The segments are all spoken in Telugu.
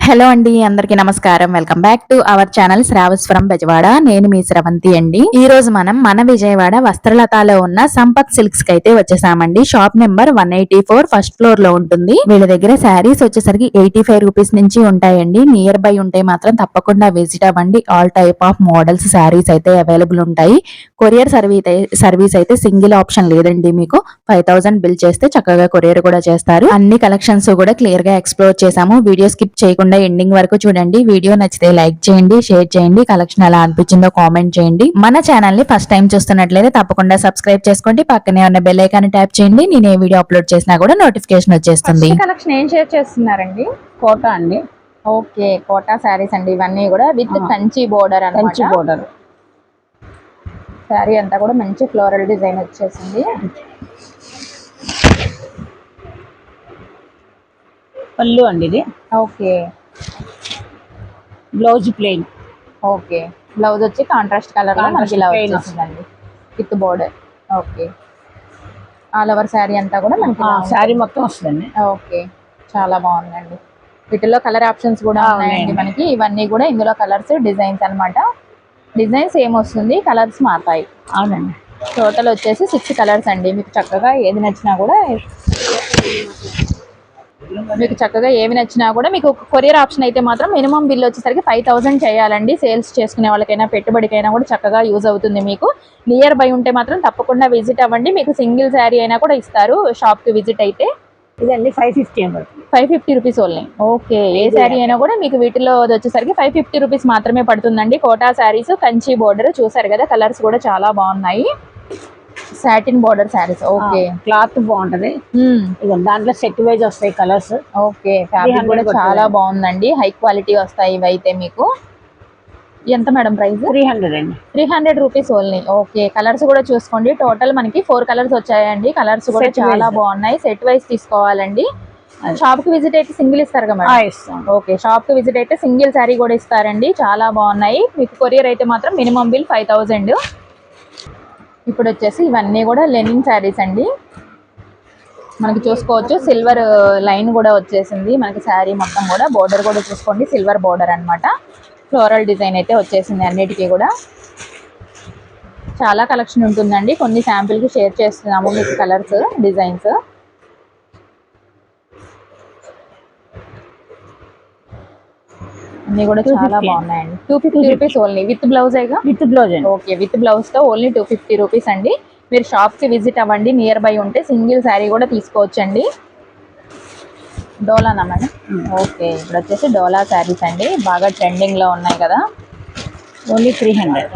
హలో అండి అందరికీ నమస్కారం. Welcome back to our channel Sravaswaram Bezawada. నేను మీ స్రవంతి అండి. ఈ రోజు మనం మన విజయవాడ వస్త్రలతాలో ఉన్న సంపత్ సిల్క్స్కి అయితే వచ్చేసామండి. Shop number one eighty four first ఫ్లోర్లో ఉంటుంది. వీళ్ళ దగ్గర శారీస్ వచ్చేసరికి ఎయిటీ ఫైవ్ రూపీస్ నుంచి ఉంటాయండి. నియర్ బై ఉంటే మాత్రం తప్పకుండా విజిట్ అవ్వండి. All type of models saris అయితే అవైలబుల్ ఉంటాయి. కొరియర్ సర్వీస్ సర్వీస్ అయితే సింగిల్ ఆప్షన్ లేదండి మీకు. ఫైవ్ థౌసండ్ బిల్ చేస్తే చక్కగా కొరియర్ కూడా చేస్తారు. అన్ని కలెక్షన్స్ కూడా క్లియర్గా ఎక్స్ప్లోర్ చేసాము. వీడియో స్కిప్ చేయకుండా ఎండింగ్ వరకు చూడండి. వీడియో నచ్చితే లైక్ చేయండి షేర్ చేయండి. కలెక్షన్ ఎలా అనిపించిందో కామెంట్ చేయండి. మన ఛానల్ని ఫస్ట్ టైం చూస్తున్నట్లయితే తప్పకుండా సబ్స్క్రైబ్ చేసుకోండి. పక్కనే ఉన్న బెల్ ఐకాన్ ట్యాప్ చేయండి. నేను ఏ వీడియో అప్లోడ్ చేసినా కూడా నోటిఫికేషన్ వచ్చేస్తుంది. కలెక్షన్ ఏం షేర్ చేస్తున్నారండి? కోట అండి. ఓకే కోటా శారీస్ అండి. ఇవన్నీ కూడా with. Kanchi border Kanchi border sari అంతా కూడా మంచి ఫ్లోరల్ డిజైన్ వచ్చేసింది. పళ్ళు అండి ఇది. Okay. Blouse plain. Okay. Blouse వచ్చి కాంట్రాస్ట్ కలర్లో మనకి ఇలా వచ్చేసిందండి. With border. Okay. All over sari అంతా కూడా మనకి. శారీ మొత్తం వస్తుందండి. ఓకే. చాలా బాగుందండి. వీటిలో కలర్ ఆప్షన్స్ కూడా ఉన్నాయండి. మనకి. ఇవన్నీ కూడా ఇందులో కలర్స్ డిజైన్స్ అన్నమాట. డిజైన్స్ ఏం వస్తుంది కలర్స్ మారుతాయి. అవునండి. టోటల్ వచ్చేసి సిక్స్ కలర్స్ అండి. మీకు చక్కగా ఏది నచ్చినా కూడా మీకు చక్కగా ఏవి నచ్చినా కూడా మీకు కొరియర్ ఆప్షన్ అయితే మాత్రం మినిమం బిల్ వచ్చేసరికి ఫైవ్ థౌసండ్ చేయాలండి. సేల్స్ చేసుకునే వాళ్ళకైనా పెట్టుబడికైనా కూడా చక్కగా యూజ్ అవుతుంది మీకు. నియర్ బై ఉంటే మాత్రం తప్పకుండా విజిట్ అవ్వండి. మీకు సింగిల్ శారీ అయినా కూడా ఇస్తారు షాప్కి విజిట్ అయితే. ఇదండి five fifty five fifty rupees only. Okay. ఏ శారీ అయినా కూడా మీకు వీటిలో వచ్చేసరికి ఫైవ్ ఫిఫ్టీ రూపీస్ మాత్రమే పడుతుందండి. కోటా శారీస్ కంచి బోర్డర్ చూసారు కదా కలర్స్ కూడా చాలా బాగున్నాయి. Satin border saris okay cloth బాగుంటది. ఇక దాంట్లో సెట్ వైజ్ వస్తాయి కలర్స్ ఓకే ఫ్యాబ్రిక్ 300 కూడా. చాలా బాగుందండి. హై క్వాలిటీ వస్తాయి ఇవైతే మీకు. ఎంత మేడం ప్రైస్ త్రీ హండ్రెడ్ అండి. Three hundred rupees only okay colours కూడా చూసుకోండి. టోటల్ మనకి ఫోర్ కలర్స్ వచ్చాయండి. కలర్స్ కూడా చాలా. బాగున్నాయి. సెట్ వైస్ తీసుకోవాలండి. షాప్కి విజిట్ అయితే సింగిల్ ఇస్తారు కదా మేడం? ఓకే షాప్కి విజిట్ అయితే సింగిల్ శారీ కూడా ఇస్తారండి. చాలా బాగున్నాయి. మీకు కొరియర్ అయితే మాత్రం మినిమం బిల్ ఫైవ్ థౌజండ్ ఇప్పుడు వచ్చేసి ఇవన్నీ కూడా లెనిన్ శారీస్ అండి. మనకి చూసుకోవచ్చు సిల్వర్ లైన్ కూడా వచ్చేసింది. మనకి శారీ మొత్తం కూడా బోర్డర్ కూడా చూసుకోండి సిల్వర్ బోర్డర్ అనమాట ఫ్లోరల్ డిజైన్ అయితే వచ్చేసింది అన్నిటికీ కూడా. చాలా కలెక్షన్ ఉంటుందండి. కొన్ని శాంపిల్కి షేర్ చేస్తున్నాము మీకు కలర్స్ డిజైన్స్. అన్ని కూడా చాలా 250. బాగున్నాయండి. Two fifty rupees only with blouse with blouse అండి. ఓకే విత్ బ్లౌజ్తో ఓన్లీ టూ ఫిఫ్టీ రూపీస్ అండి. మీరు షాప్కి విజిట్ అవ్వండి నియర్ బై ఉంటే సింగిల్ శారీ కూడా తీసుకోవచ్చండి. డోలానా మేడం? ఓకే ఇప్పుడు వచ్చేసి డోలా శారీస్ అండి. బాగా ట్రెండింగ్లో ఉన్నాయి కదా. Only three hundred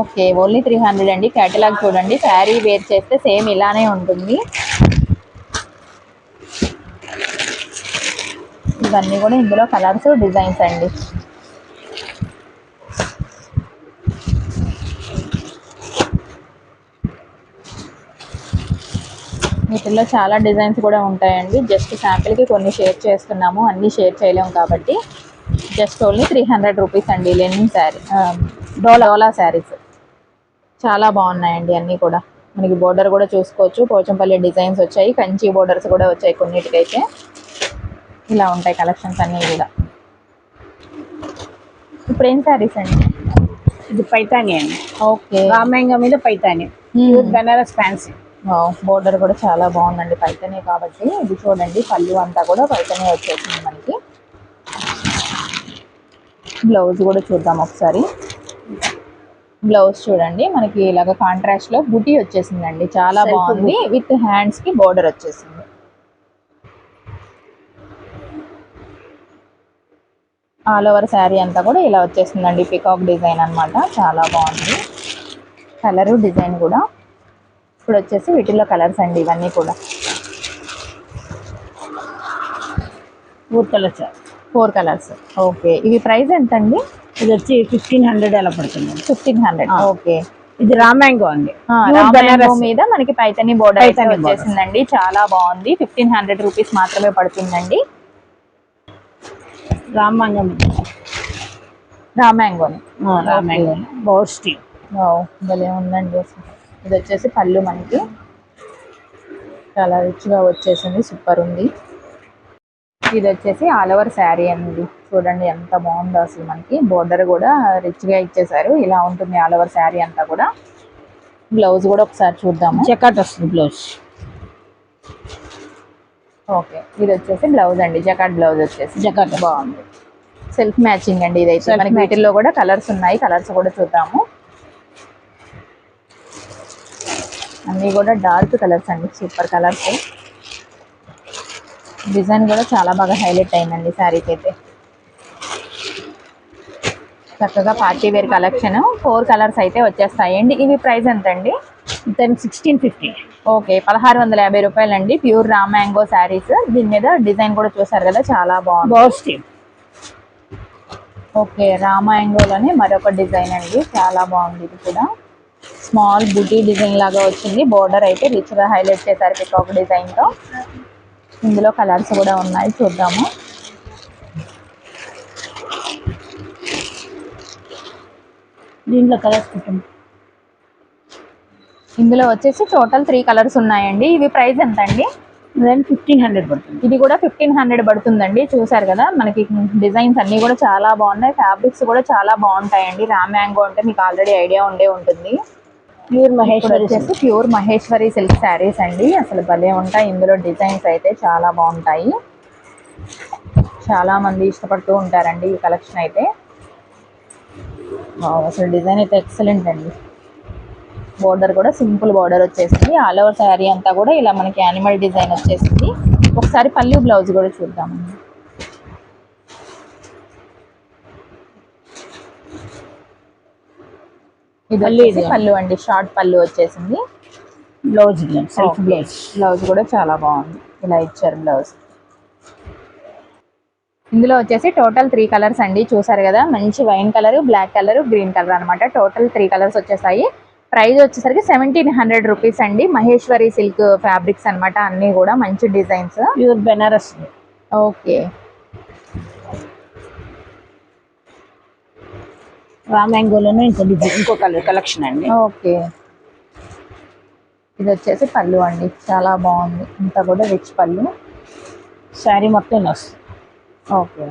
okay only three hundred అండి. కేటలాగ్ చూడండి. శారీ వేర్ చేస్తే సేమ్ ఇలానే ఉంటుంది. ఇవన్నీ కూడా ఇందులో కలర్స్ డిజైన్స్ అండి. వీటిల్లో చాలా డిజైన్స్ కూడా ఉంటాయండి. జస్ట్ శాంపిల్కి కొన్ని షేర్ చేస్తున్నాము. అన్నీ షేర్ చేయలేము కాబట్టి just only three hundred rupees అండి లెనిన్ శారీ. డోలా డోలా శారీస్. చాలా బాగున్నాయండి అన్నీ కూడా. మనకి బోర్డర్ కూడా చూసుకోవచ్చు. పోచంపల్లి డిజైన్స్ వచ్చాయి. కంచి బోర్డర్స్ కూడా వచ్చాయి కొన్నిటికైతే. ఇలా ఉంటాయి కలెక్షన్స్ అన్నీ కూడా. ఇప్పుడు ఏం శారీస్ అండి? ఇది పైతాని అండి. ఓకే. రామాయంగం మీద Paithani. Pure Banaras fancy. Border కూడా చాలా బాగుందండి పైతనే కాబట్టి ఇది చూడండి పళ్ళు అంతా కూడా పైతనే వచ్చేసింది మనకి. బ్లౌజ్ కూడా చూద్దాం ఒకసారి. బ్లౌజ్ చూడండి మనకి ఇలాగ కాంట్రాస్ట్లో బుటీ వచ్చేసిందండి చాలా బాగుంది. విత్ హ్యాండ్స్కి బోర్డర్ వచ్చేసింది. ఆల్ ఓవర్ శారీ అంతా కూడా ఇలా వచ్చేసిందండి పికాక్ డిజైన్ అన్నమాట. చాలా బాగుంది. కలరు డిజైన్ కూడా. ఇప్పుడు వచ్చేసి వీటిలో కలర్స్ అండి ఇవన్నీ కూడా. Four colours four colours okay ఇవి ప్రైస్ ఎంత అండి ఇది వచ్చి ఫిఫ్టీన్ హండ్రెడ్ అలా పడుతుంది. Fifteen hundred. ఓకే ఇది రామాయంగో అండి. బెనారస్. మీద మనకి పైతని బోర్డర్. వచ్చేసిందండి. చాలా బాగుంది. ఫిఫ్టీన్ హండ్రెడ్ రూపీస్ మాత్రమే పడుతుందండి. రామాయంగం రామాయంగోని ఆ, రామాయంగం బౌర్ స్టీల్ భలే ఉందండి ఇది వచ్చేసి పళ్ళు మనకి. చాలా రిచ్గా వచ్చేసింది సూపర్ ఉంది. ఇది వచ్చేసి ఆల్ ఓవర్ శారీ అండి. చూడండి ఎంత బాగుందో అసలు మనకి. బోర్డర్ కూడా రిచ్గా ఇచ్చేసారు ఇలా ఉంటుంది ఆల్ ఓవర్ శారీ అంతా కూడా. బ్లౌజ్ కూడా ఒకసారి చూద్దాము. చెకట్ వస్తుంది బ్లౌజ్. ఓకే. ఇది వచ్చేసి బ్లౌజ్ అండి. జకాట్ బ్లౌజ్ వచ్చేసి. జకాట్. బాగుంది. సెల్ఫ్ మ్యాచింగ్ అండి ఇదైతే. మనకి వీటిల్లో కూడా కలర్స్ ఉన్నాయి. కలర్స్ కూడా చూద్దాము. అన్నీ కూడా డార్క్ కలర్స్ అండి. Super colours. డిజైన్ కూడా చాలా బాగా హైలైట్ అయిందండి శారీకి అయితే. చక్కగా party wear collection. Four colours అయితే వచ్చేస్తాయండి ఇవి ప్రైస్ ఎంత అండి దానికి సిక్స్టీన్ ఫిఫ్టీ ఓకే పదహారు వందల యాభై రూపాయలు అండి ప్యూర్ రా మ్యాంగో శారీస్ దీని మీద డిజైన్ కూడా చూసారు కదా చాలా బాగుంది. బ్లౌజ్ స్టీమ్ ఓకే రామాయంగోలోనే మరొక డిజైన్ అండి. చాలా బాగుంది ఇది కూడా. స్మాల్ బుటీ డిజైన్ లాగా వచ్చింది. బోర్డర్ అయితే రిచ్గా హైలైట్ చేశారు పికాక్ డిజైన్తో ఇందులో కలర్స్ కూడా ఉన్నాయి చూద్దాము. దీంట్లో కలర్స్ కుట్టింది ఇందులో వచ్చేసి టోటల్ త్రీ కలర్స్ ఉన్నాయండి. ఇవి ప్రైస్ ఎంత అండి ఫిఫ్టీన్ హండ్రెడ్ పడుతుంది. ఇది కూడా ఫిఫ్టీన్ హండ్రెడ్ పడుతుందండి. చూసారు కదా మనకి డిజైన్స్ అన్ని కూడా చాలా బాగున్నాయి. ఫ్యాబ్రిక్స్ కూడా చాలా బాగుంటాయండి. రామ్ మ్యాంగో అంటే మీకు ఆల్రెడీ ఐడియా ఉండే ఉంటుంది. ప్యూర్ మహేశ్వరి వచ్చేసి ప్యూర్ మహేశ్వరి సిల్క్ శారీస్ అండి. అసలు భలే ఉంటాయి. ఇందులో డిజైన్స్ అయితే చాలా బాగుంటాయి. చాలా మంది ఇష్టపడుతూ ఉంటారండి ఈ కలెక్షన్ అయితే. అసలు డిజైన్ అయితే ఎక్సలెంట్ అండి. బోర్డర్ కూడా సింపుల్ బోర్డర్ వచ్చేసింది. ఆల్ ఓవర్ శారీ అంతా కూడా ఇలా మనకి యానిమల్ డిజైన్ వచ్చేసింది. ఒకసారి పల్లి బ్లౌజ్ కూడా చూద్దామండి. ఇది పల్లు వచ్చేసి. పళ్ళు అండి. షార్ట్ పళ్ళు వచ్చేసింది. Blouse self. బ్లౌజ్ బ్లౌజ్ కూడా చాలా బాగుంది. ఇలా ఇచ్చారు బ్లౌజ్ ఇందులో వచ్చేసి టోటల్ త్రీ కలర్స్ అండి. చూసారు కదా? మంచి wine colour black colour green colour అన్నమాట. టోటల్ త్రీ కలర్స్ వచ్చేసాయి. ప్రైస్ వచ్చేసరికి సెవెంటీన్ హండ్రెడ్ రూపీస్ అండి. మహేశ్వరి సిల్క్ ఫ్యాబ్రిక్స్ అన్నమాట. అన్ని కూడా మంచి డిజైన్స్. ప్యూర్ బెనారస్. ఓకే. రామ్యాంగోలోనే ఇంకో డిజైన్ ఇంకో కలర్ కలెక్షన్ అండి. ఓకే. ఇది వచ్చేసి పళ్ళు అండి. చాలా బాగుంది. ఇంత కూడా రిచ్ పళ్ళు. శారీ మొత్తం వస్తుంది ఓకే.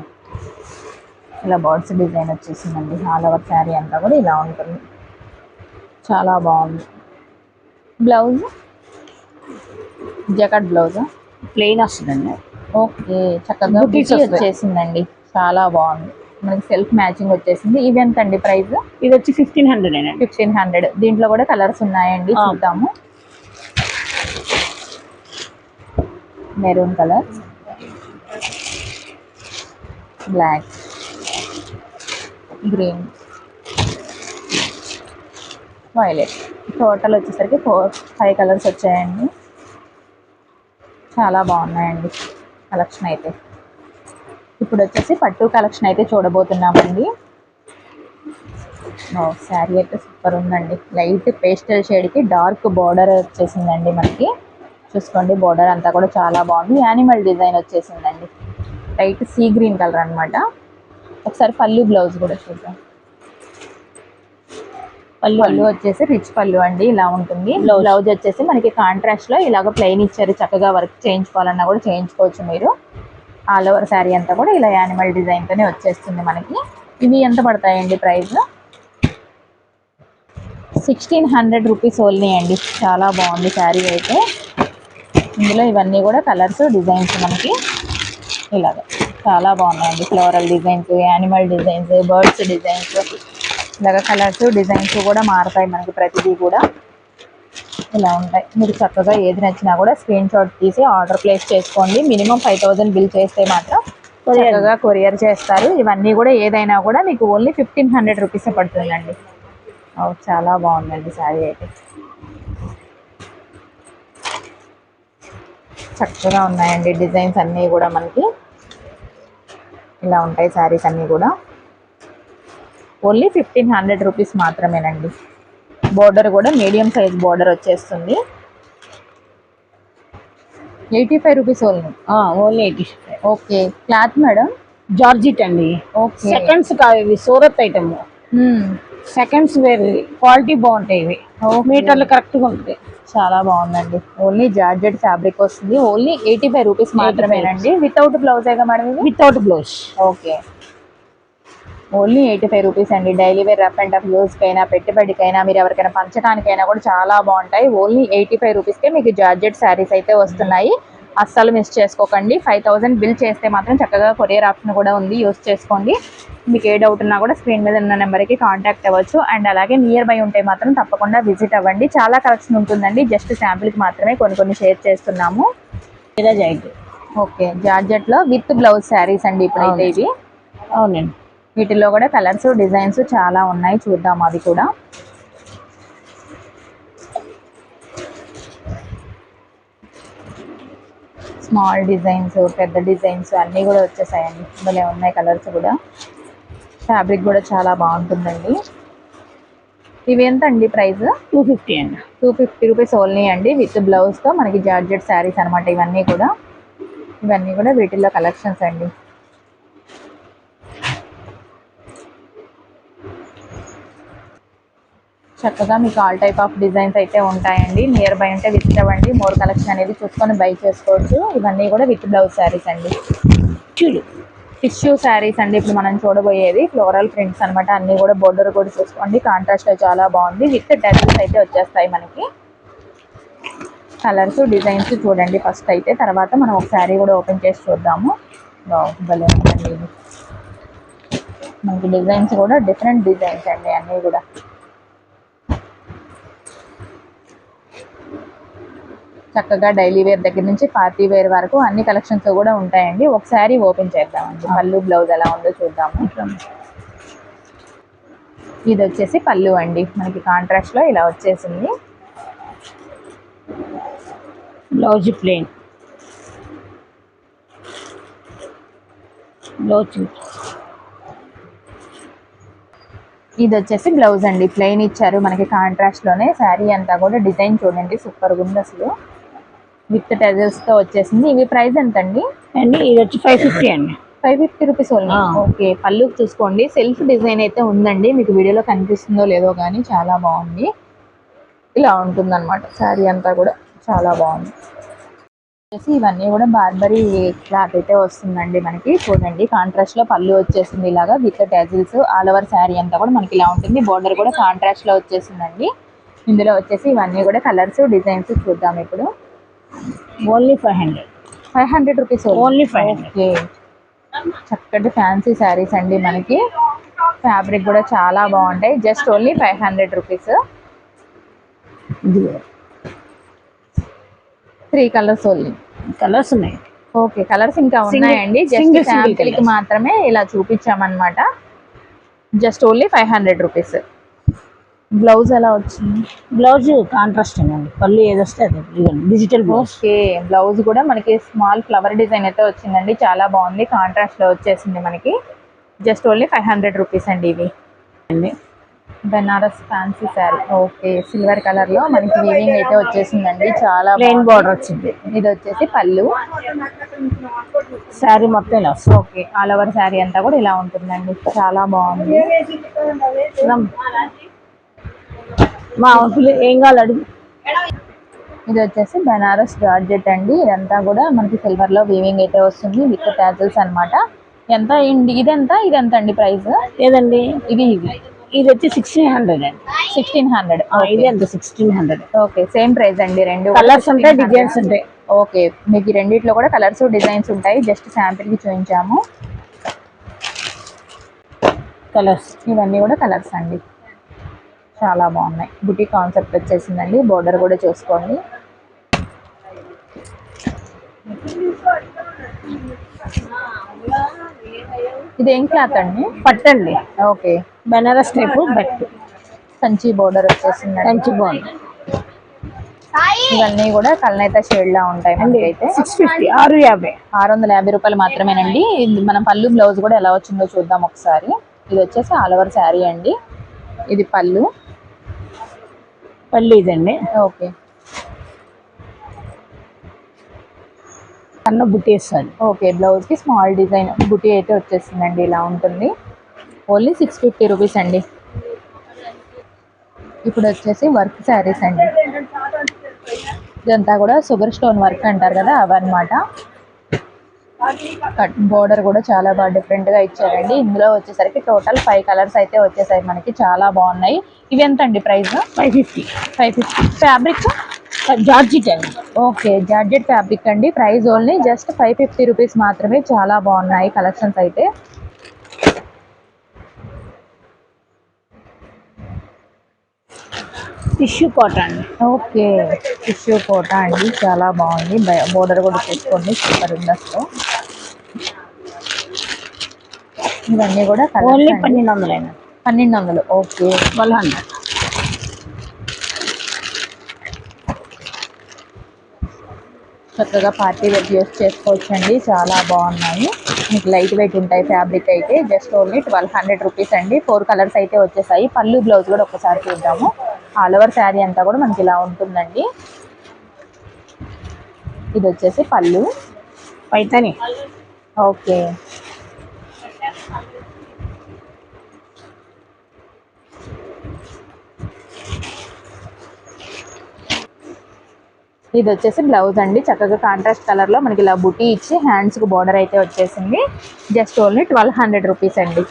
ఇలా బర్డ్స్ డిజైన్ వచ్చేసిందండి. ఆల్ ఓవర్ శారీ అంతా కూడా ఇలా ఉంటుంది. చాలా బాగుంది. బ్లౌజ్? జకట్ బ్లౌజ్? ప్లెయిన్ వస్తుందండి. ఓకే చక్కగా. వచ్చేసిందండి. చాలా బాగుంది. మనకి సెల్ఫ్ మ్యాచింగ్ వచ్చేసింది. ఇవి ఎంత అండి ప్రైస్ ఇది వచ్చి ఫిఫ్టీన్ హండ్రెడ్ అండి. ఫిఫ్టీన్ హండ్రెడ్ దీంట్లో కూడా కలర్స్ ఉన్నాయండి. చూద్దాము. Maroon colour black green violet. Total వచ్చేసరికి ఫోర్ ఫైవ్ కలర్స్ వచ్చాయండి. చాలా బాగున్నాయండి కలెక్షన్ అయితే. ఇప్పుడు వచ్చేసి పట్టు కలెక్షన్ అయితే చూడబోతున్నామండి. శారీ అయితే సూపర్ ఉందండి. లైట్ పేస్టల్ షేడ్కి డార్క్ బార్డర్ వచ్చేసిందండి మనకి. చూసుకోండి బార్డర్ అంతా కూడా చాలా బాగుంది. యానిమల్ డిజైన్ వచ్చేసిందండి. లైట్ సీ గ్రీన్ కలర్ అనమాట ఒకసారి పళ్ళు బ్లౌజ్ కూడా చూద్దాం. పళ్ళు పళ్ళు వచ్చేసి రిచ్ పళ్ళు అండి ఇలా ఉంటుంది. బ్లౌజ్ వచ్చేసి మనకి కాంట్రాస్ట్లో ఇలాగ ప్లెయిన్ ఇచ్చారు చక్కగా వర్క్ చేయించుకోవాలన్నా కూడా చేయించుకోవచ్చు మీరు. ఆల్ ఓవర్ శారీ అంతా కూడా ఇలా యానిమల్ డిజైన్ తోనే వచ్చేస్తుంది మనకి. ఇవి ఎంత పడతాయండి price sixteen hundred rupees only అండి. చాలా బాగుంది శారీ అయితే. ఇందులో ఇవన్నీ కూడా కలర్స్ డిజైన్స్ మనకి ఇలాగ. చాలా బాగున్నాయండి floral designs animal designs birds designs ఇలాగ కలర్స్ డిజైన్స్ కూడా మారుతాయి మనకి ప్రతిదీ కూడా. ఇలా ఉంటాయి. మీరు చక్కగా ఏది నచ్చినా కూడా స్క్రీన్ షాట్ తీసి ఆర్డర్ ప్లేస్ చేసుకోండి. మినిమం ఫైవ్ బిల్ చేస్తే మాత్రం. చక్కగా కొరియర్ చేస్తారు. ఇవన్నీ కూడా ఏదైనా కూడా మీకు ఓన్లీ ఫిఫ్టీన్ హండ్రెడ్ రూపీస్ పడుతుందండి. చాలా బాగుందండి శారీ అయితే. చక్కగా ఉన్నాయండి డిజైన్స్ అన్నీ కూడా మనకి. ఇలా ఉంటాయి శారీస్ అన్నీ కూడా. ఓన్లీ ఫిఫ్టీన్ హండ్రెడ్ రూపీస్ మాత్రమేనండి. బోర్డర్ కూడా మీడియం సైజ్ బోర్డర్ వచ్చేస్తుంది. Eighty five rupees only. Only eighty okay. Cloth madam? Georgette అండి. ఓకే. సెకండ్స్ కావు ఇవి? సూరత్ ఐటమ్ సెకండ్స్ వేరు. క్వాలిటీ బాగుంటాయి ఇవి. మీటర్లు కరెక్ట్గా ఉంటాయి. చాలా బాగుందండి. ఓన్లీ జార్జెట్ ఫ్యాబ్రిక్ వస్తుంది. ఓన్లీ ఎయిటీ ఫైవ్ రూపీస్ మాత్రమేనండి. వితౌట్ బ్లౌజేగా మేడం ఇది? Without blouse okay. Only eighty five rupees అండి. Daily wear rough and tough యూస్కైనా పెట్టుబడికైనా మీరు ఎవరికైనా పంచడానికైనా కూడా చాలా బాగుంటాయి. ఓన్లీ ఎయిటీ ఫైవ్ రూపీస్కే మీకు జార్జెట్ శారీస్ అయితే వస్తున్నాయి. అస్సలు మిస్ చేసుకోకండి. ఫైవ్ థౌసండ్ బిల్ చేస్తే మాత్రం చక్కగా కొరియర్ ఆప్షన్ కూడా ఉంది. యూస్ చేసుకోండి. మీకు ఏ డౌట్ ఉన్నా కూడా స్క్రీన్ మీద ఉన్న నెంబర్కి కాంటాక్ట్ అవ్వచ్చు. అండ్ అలాగే నియర్ బై ఉంటే మాత్రం తప్పకుండా విజిట్ అవ్వండి. చాలా కలెక్షన్ ఉంటుందండి. జస్ట్ శాంపిల్కి మాత్రమే కొన్ని కొన్ని షేర్ చేస్తున్నాము. ఓకే. జార్జెట్లో విత్ బ్లౌజ్ శారీస్ అండి ఇప్పుడైతే ఇవి. అవునండి. వీటిల్లో కూడా కలర్స్ డిజైన్స్ చాలా ఉన్నాయి. చూద్దాం అవి కూడా. స్మాల్ డిజైన్స్ పెద్ద డిజైన్స్ అన్నీ కూడా వచ్చేసాయండి. భలే ఉన్నాయి కలర్స్ కూడా. ఫ్యాబ్రిక్ కూడా చాలా బాగుంటుందండి. ఇవి ఎంత అండి ప్రైస్? టూ ఫిఫ్టీ అండి. టూ ఫిఫ్టీ రూపీస్ ఓన్లీ అండి విత్ బ్లౌజ్తో మనకి జార్జెట్ శారీస్ అనమాట ఇవన్నీ కూడా. ఇవన్నీ కూడా వీటిల్లో కలెక్షన్స్ అండి. చక్కగా మీకు ఆల్ టైప్ ఆఫ్ డిజైన్స్ అయితే ఉంటాయండి. నియర్ బై ఉంటే విజిట్ అవ్వండి. మోర్ కలెక్షన్ అనేది చూసుకొని బై చేసుకోవచ్చు. ఇవన్నీ కూడా విత్ బ్లౌజ్ శారీస్ అండి. చూడు టిష్యూ శారీస్ అండి. ఇప్పుడు మనం చూడబోయేది ఫ్లోరల్ ప్రింట్స్ అనమాట అన్ని కూడా బోర్డర్ కూడా చూసుకోండి. కాంట్రాస్ట్ చాలా బాగుంది. విత్ టెజల్స్ అయితే వచ్చేస్తాయి మనకి. కలర్స్ డిజైన్స్ చూడండి ఫస్ట్ అయితే. తర్వాత మనం ఒక శారీ కూడా ఓపెన్ చేసి చూద్దాము. భలే ఉందండి. మనకి డిజైన్స్ కూడా డిఫరెంట్ డిజైన్స్ అండి అన్నీ కూడా. చక్కగా డైలీ వేర్ దగ్గర నుంచి పార్టీ వేర్ వరకు అన్ని కలెక్షన్స్ కూడా ఉంటాయండి. ఒకసారి ఓపెన్ చేద్దామండి. పళ్ళు బ్లౌజ్ ఎలా ఉందో చూద్దాము. ఇది వచ్చేసి పళ్ళు అండి. మనకి కాంట్రాస్ట్లో ఇలా వచ్చేసింది. Blouse plain. బ్లౌజ్ ఇది వచ్చేసి బ్లౌజ్ అండి. ప్లెయిన్ ఇచ్చారు మనకి కాంట్రాస్ట్లోనే. శారీ అంతా కూడా డిజైన్ చూడండి. సూపర్ ఉంది అసలు. విత్ టెజల్స్తో వచ్చేసింది. ఇవి ప్రైస్ ఎంత అండి అండి ఇది వచ్చి ఫైవ్ ఫిఫ్టీ అండి. Five fifty rupees only. Okay పళ్ళు చూసుకోండి. సెల్ఫ్ డిజైన్ అయితే ఉందండి. మీకు వీడియోలో కనిపిస్తుందో లేదో కానీ చాలా బాగుంది. ఇలా ఉంటుంది అనమాట శారీ అంతా కూడా చాలా బాగుంది. వచ్చేసి ఇవన్నీ కూడా బార్బరీ క్లాత్ అయితే వస్తుందండి మనకి. చూడండి కాంట్రాస్ట్లో పళ్ళు వచ్చేసింది ఇలాగా with tassels. All over sari అంతా కూడా మనకి ఇలా ఉంటుంది. బోర్డర్ కూడా కాంట్రాస్ట్లో వచ్చేసిందండి. ఇందులో వచ్చేసి ఇవన్నీ కూడా కలర్స్ డిజైన్స్ చూద్దాం ఇప్పుడు. Only five hundred. Five hundred rupees Only 500. Okay. చక్కటి ఫ్యాన్సీ శారీస్ అండి మనకి. ఫ్యాబ్రిక్ కూడా చాలా బాగుంటాయి. Just only five hundred rupees. Three colours only. Colours ఉన్నాయి. ఓకే. కలర్స్ ఇంకా ఉన్నాయండి. జస్ట్ single single శాంపిల్కి colours. మాత్రమే ఇలా చూపించామన్నమాట. Just only five hundred rupees. Blouse ఎలా వచ్చింది? బ్లౌజ్ కాంట్రాస్ట్ అండి పళ్ళు ఏది వస్తే అది. Digital blouse. ఓకే బ్లౌజ్ కూడా మనకి స్మాల్ ఫ్లవర్ డిజైన్ అయితే వచ్చిందండి. చాలా బాగుంది. కాంట్రాస్ట్లో వచ్చేసింది మనకి. Just only five hundred rupees అండి ఇవి. అండి. Banaras fancy sari okay silver కలర్లో మనకి వీవింగ్ అయితే వచ్చేసిందండి. చాలా ప్లెయిన్. బార్డర్ వచ్చింది. ఇది వచ్చేసి పళ్ళు. శారీ మొత్తం ఇలా వస్తుంది. ఓకే ఆల్ ఓవర్ శారీ అంతా కూడా ఇలా ఉంటుందండి. చాలా బాగుంది. మా పిల్ల ఏం కావాలి అడుగు. ఇది వచ్చేసి బెనారస్ జార్జెట్ అండి. ఇదంతా కూడా మనకి సిల్వర్లో వీవింగ్ అయితే వస్తుంది విత్ టాజల్స్ అన్నమాట. ఎంత అండి ఇదెంత? ఇదెంత అండి ప్రైస్ లేదండి ఇవి ఇవి ఇది వచ్చి సిక్స్టీన్ హండ్రెడ్ అండి. సిక్స్టీన్ హండ్రెడ్ ఇది ఎంత? Sixteen hundred okay same price అండి రెండు. కలర్స్ ఉంటాయి డిజైన్స్ ఉంటాయి. ఓకే మీకు ఈ రెండిట్లో కూడా కలర్స్ డిజైన్స్ ఉంటాయి. జస్ట్ శాంపిల్కి చూపించాము. కలర్స్ ఇవన్నీ కూడా కలర్స్ అండి. చాలా బాగున్నాయి. బుటీ కాన్సెప్ట్ వచ్చేసిందండి. బోర్డర్ కూడా చూసుకోండి. ఇది క్లాత్ అండి? పట్టండి. Okay. Banaras type but Kanchi border వచ్చేసిందండి. మంచి బాగుంది ఇవన్నీ కూడా కల్నేత షేడ్ లా ఉంటాయి మనకి అయితే సిక్స్ ఫిఫ్టీ ఆరు యాభై. ఆరు వందల యాభై రూపాయలు మాత్రమేనండి. ఇది మనం పళ్ళు బ్లౌజ్ కూడా ఎలా వచ్చిందో చూద్దాం ఒకసారి. ఇది వచ్చేసి ఆల్ ఓవర్ శారీ అండి. ఇది పళ్ళు. పళ్ళు ఇదండి ఓకే కన్న బుట్టేస్తుంది ఓకే బ్లౌజ్కి స్మాల్ డిజైన్ బుటీ అయితే వచ్చేసిందండి ఇలా ఉంటుంది. ఓన్లీ సిక్స్ ఫిఫ్టీ రూపీస్ అండి. ఇప్పుడు వచ్చేసి వర్క్ శారీస్ అండి. ఇదంతా కూడా షుగర్ స్టోన్ వర్క్ అంటారు కదా అవన్నమాట. కట్ బోర్డర్ కూడా చాలా బాగా డిఫరెంట్గా ఇచ్చారండి. ఇందులో వచ్చేసరికి టోటల్ ఫైవ్ కలర్స్ అయితే వచ్చేసాయి మనకి. చాలా బాగున్నాయి. ఇవి ఎంత అండి price? Five fifty five fifty fabric georgette అండి. ఓకే జార్జెట్ ఫ్యాబ్రిక్ అండి. Price only just five fifty rupees మాత్రమే చాలా బాగున్నాయి కలెక్షన్స్ అయితే. టిష్యూ కాటన్ అండి. ఓకే. టిష్యూ కోట అండి. చాలా బాగుంది. బోర్డర్ కూడా చూసుకోండి సూపర్ ఉంది అసలు. ఇవన్నీ కూడా ఓన్లీ పన్నెండు వందలైనా పన్నెండు వందలు ఓకే. Twelve hundred. చక్కగా పార్టీ వేర్ యూస్ చేసుకోవచ్చండి. చాలా బాగున్నాయి. మీకు లైట్ వెయిట్ ఉంటాయి. ఫ్యాబ్రిక్ అయితే just only twelve hundred rupees అండి. ఫోర్ కలర్స్ అయితే వచ్చేసాయి. పళ్ళు బ్లౌజ్ కూడా ఒకసారి చూద్దాము. ఆల్ ఓవర్ శారీ అంతా కూడా మనకి ఇలా ఉంటుందండి. ఇది వచ్చేసి పళ్ళు. పైతని. ఓకే. ఇది వచ్చేసి బ్లౌజ్ అండి. చక్కగా కాంట్రాస్ట్ కలర్లో మనకి ఇలా బుటీ ఇచ్చి హ్యాండ్స్కు బార్డర్ అయితే వచ్చేసింది. Just only twelve hundred rupees అండి.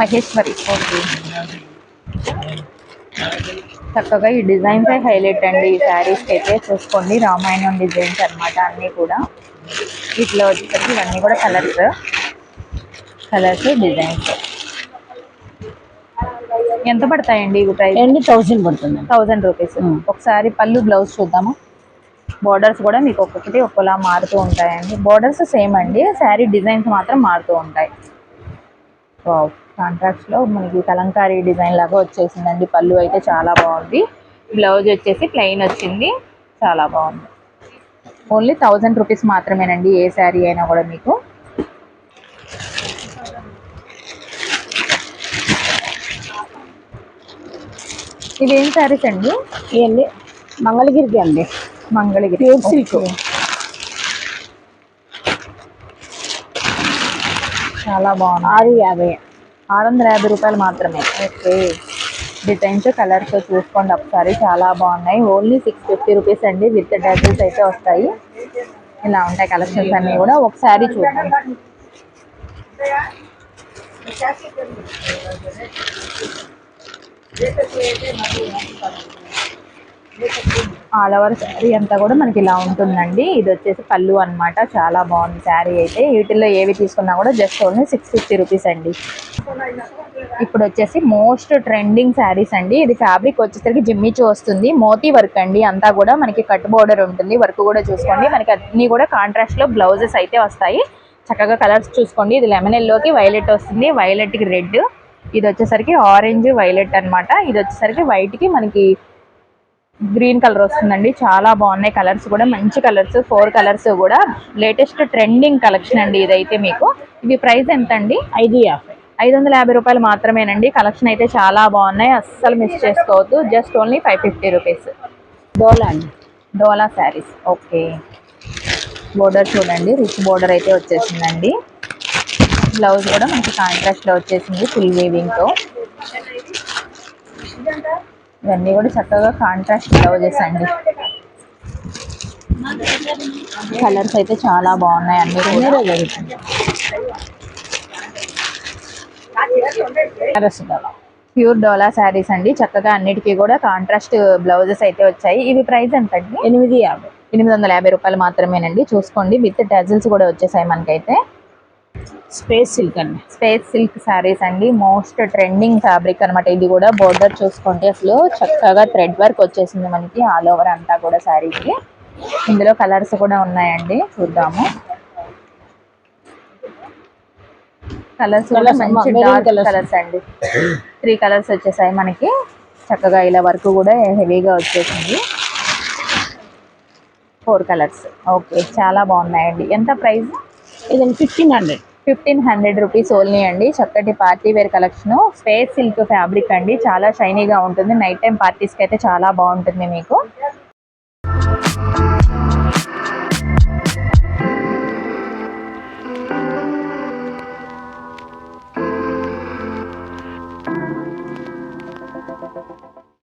మహేశ్వరి. ఓకే చక్కగా ఈ డిజైన్స్ హైలైట్ అండి. ఈ శారీస్కి అయితే చూసుకోండి. రామాయణం డిజైన్స్ అన్నమాట అన్నీ కూడా. వీటిలో వచ్చేసరికి ఇవన్నీ కూడా కలర్స్. Colours designs. ఎంత పడతాయండి ఇవి ప్రైస్ ఎన్ని? థౌసండ్ పడుతుంది. Thousand rupees. ఒకసారి పళ్ళు బ్లౌజ్ చూద్దాము. బోర్డర్స్ కూడా మీకు ఒక్కొక్కటి ఒక్కోలా మారుతూ ఉంటాయండి. బోర్డర్స్ సేమ్ అండి. శారీ డిజైన్స్ మాత్రం మారుతూ ఉంటాయి. కాంట్రాక్ట్స్లో మనకి కలంకారీ డిజైన్ లాగా వచ్చేసిందండి. పళ్ళు అయితే చాలా బాగుంది. బ్లౌజ్ వచ్చేసి ప్లెయిన్ వచ్చింది. చాలా బాగుంది. ఓన్లీ థౌజండ్ రూపీస్ మాత్రమేనండి. ఏ శారీ అయినా కూడా మీకు. ఇవేం శారీస్ అండి? ఇవన్నీ మంగళగిరికి అండి. మంగళగిరి. Pure silk. ఓకే. చాలా బాగుంది ఆరు యాభై. ఆరు వందల యాభై రూపాయలు మాత్రమే. ఓకే. డిజైన్స్ కలర్స్ చూసుకోండి ఒకసారి. చాలా బాగున్నాయి. ఓన్లీ సిక్స్ ఫిఫ్టీ రూపీస్ అండి. విత్ డ్రెస్సెస్ అయితే వస్తాయి. ఇలా ఉంటాయి కలెక్షన్స్ అన్నీ కూడా. ఒకసారి చూద్దాం ఆల్ ఓవర్ శారీ అంతా కూడా మనకి ఇలా ఉంటుందండి. ఇది వచ్చేసి పళ్ళు అన్నమాట. చాలా బాగుంది శారీ అయితే. వీటిల్లో ఏవి తీసుకున్నా కూడా just only six fifty rupees అండి. ఇప్పుడు వచ్చేసి మోస్ట్ ట్రెండింగ్ శారీస్ అండి. ఇది ఫ్యాబ్రిక్ వచ్చేసరికి జిమ్మిచూ వస్తుంది మోతీ వర్క్ అండి. అంతా కూడా మనకి కట్ బోర్డర్ ఉంటుంది. వర్క్ కూడా చూసుకోండి. మనకి అన్ని కూడా కాంట్రాస్ట్లో బ్లౌజెస్ అయితే వస్తాయి. చక్కగా కలర్స్ చూసుకోండి. ఇది లెమన్ ఎల్లోకి వైలెట్ వస్తుంది. వైలెట్కి రెడ్. ఇది వచ్చేసరికి ఆరెంజ్ వైలెట్ అన్నమాట. ఇది వచ్చేసరికి వైట్కి మనకి గ్రీన్ కలర్ వస్తుందండి. చాలా బాగున్నాయి కలర్స్ కూడా. మంచి కలర్స్ ఫోర్ కలర్స్ కూడా. లేటెస్ట్ ట్రెండింగ్ కలెక్షన్ అండి ఇదైతే మీకు. ఇవి ప్రైస్ ఎంత అండి ఐదు యాభై. ఐదు వందల యాభై రూపాయలు మాత్రమేనండి. కలెక్షన్ అయితే చాలా బాగున్నాయి. అస్సలు మిస్ చేసుకోవద్దు. Just only five fifty rupees. Dola అండి. డోలా శారీస్. ఓకే. బోర్డర్ చూడండి. రిచ్ బోర్డర్ అయితే వచ్చేసిందండి. బ్లౌజ్ కూడా మనకి కాంట్రాస్ట్లో వచ్చేసింది. ఫుల్ వీవింగ్తో ఇవన్నీ కూడా చక్కగా కాంట్రాస్ట్ బ్లౌజెస్ అండి కలర్స్ అయితే చాలా బాగున్నాయి అన్ని కూడా. జరుగుతుంది ప్యూర్ డోలా శారీస్ అండి. చక్కగా అన్నిటికీ కూడా కాంట్రాస్ట్ బ్లౌజెస్ అయితే వచ్చాయి. ఇవి ప్రైస్ ఎంత అండి? ఎనిమిది యాభై. ఎనిమిది వందల యాభై రూపాయలు మాత్రమేనండి. చూసుకోండి. విత్ టజిల్స్ కూడా వచ్చేసాయి మనకైతే. స్పేస్ సిల్క్ అండి. స్పేస్ సిల్క్ శారీస్ అండి. మోస్ట్ ట్రెండింగ్ ఫ్యాబ్రిక్ అన్నమాట. ఇది కూడా బోర్డర్ చూసుకోండి అసలు చక్కగా థ్రెడ్ వర్క్ వచ్చేసింది మనకి. ఆల్ ఓవర్ అంతా కూడా శారీకి ఇందులో కలర్స్ కూడా ఉన్నాయండి. చూద్దాము. కలర్స్ కూడా మంచి డార్క్. కలర్స్ అండి. త్రీ కలర్స్ వచ్చేసాయి మనకి. చక్కగా ఇలా వర్క్ కూడా హెవీగా వచ్చేసింది. ఫోర్ కలర్స్ ఓకే చాలా బాగున్నాయండి. ఎంత ప్రైస్? ఇదండి fifteen hundred fifteen hundred rupees only అండి. చక్కటి party wear collection. Space silk fabric అండి. చాలా షైనీగా ఉంటుంది. నైట్ టైం పార్టీస్కి అయితే చాలా బాగుంటుంది మీకు.